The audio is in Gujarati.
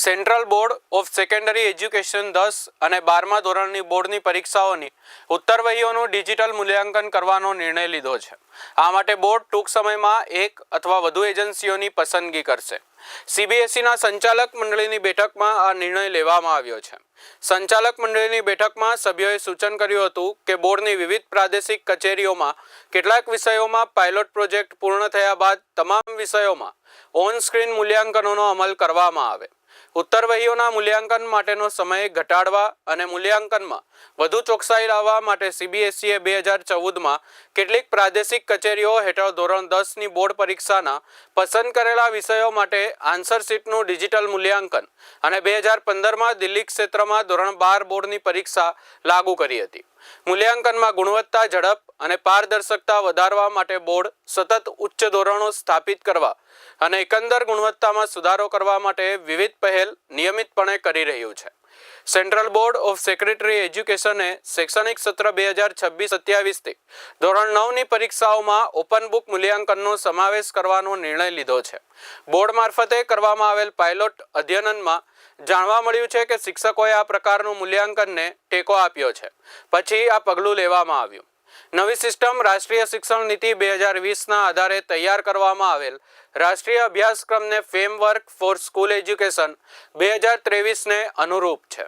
Central Board of Secondary Education દસ અને બારમા ધોરણની બોર્ડની પરીક્ષાઓની ઉત્તરવહીઓનું ડિજિટલ મૂલ્યાંકન કરવાનો નિર્ણય લીધો છે. આ માટે બોર્ડ ટૂંક સમયમાં એક અથવા વધુ એજન્સીઓની પસંદગી કરશે. સીબીએસઈના સંચાલક મંડળીની બેઠકમાં આ નિર્ણય લેવામાં આવ્યો છે. સંચાલક મંડળીની બેઠકમાં સભ્યોએ સૂચન કર્યું હતું કે બોર્ડની વિવિધ પ્રાદેશિક કચેરીઓમાં કેટલાક વિષયોમાં પાયલોટ પ્રોજેક્ટ પૂર્ણ થયા બાદ તમામ વિષયોમાં ઓન સ્ક્રીન મૂલ્યાંકનોનો અમલ કરવામાં આવે. ઉત્તરવહીઓના મૂલ્યાંકન માટેનો સમય ઘટાડવા અને મૂલ્યાંકનમાં વધુ ચોકસાઈ લાવવા માટે સીબીએસઈએ બે હજાર ચૌદમાં કેટલીક પ્રાદેશિક કચેરીઓ હેઠળ ધોરણ દસની બોર્ડ પરીક્ષાના પસંદ કરેલા વિષયો માટે આન્સર શીટનું ડિજિટલ મૂલ્યાંકન અને બે હજાર પંદરમાં દિલ્હી ક્ષેત્રમાં ધોરણ બાર બોર્ડની પરીક્ષા લાગુ કરી હતી. મૂલ્યાંકનમાં ગુણવત્તા, ઝડપ અને પારદર્શકતા વધારવા માટે બોર્ડ સતત ઉચ્ચ ધોરણો સ્થાપિત કરવા અને એકંદર ગુણવત્તામાં સુધારો કરવા માટે વિવિધ પહેલ નિયમિતપણે કરી રહ્યું છે. સેન્ટ્રલ બોર્ડ ઓફ સેક્રેટરી એજ્યુકેશને શૈક્ષણિક સત્ર બે હજાર છવ્વીસ સત્યાવીસથી ધોરણ નવની પરીક્ષાઓમાં ઓપન બુક મૂલ્યાંકનનો સમાવેશ કરવાનો નિર્ણય લીધો છે. બોર્ડ મારફતે કરવામાં આવેલ પાયલોટ અધ્યયનમાં જાણવા મળ્યું છે કે શિક્ષકોએ આ પ્રકારનું મૂલ્યાંકનને ટેકો આપ્યો છે. પછી આ પગલું લેવામાં આવ્યું. નવી સિસ્ટમ રાષ્ટ્રીય શિક્ષણ નીતિ બે હજાર વીસના આધારે તૈયાર કરવામાં આવેલ. રાષ્ટ્રીય અભ્યાસક્રમને ફ્રેમવર્ક ફોર સ્કૂલ એજ્યુકેશન બે હજાર ત્રેવીસને અનુરૂપ છે.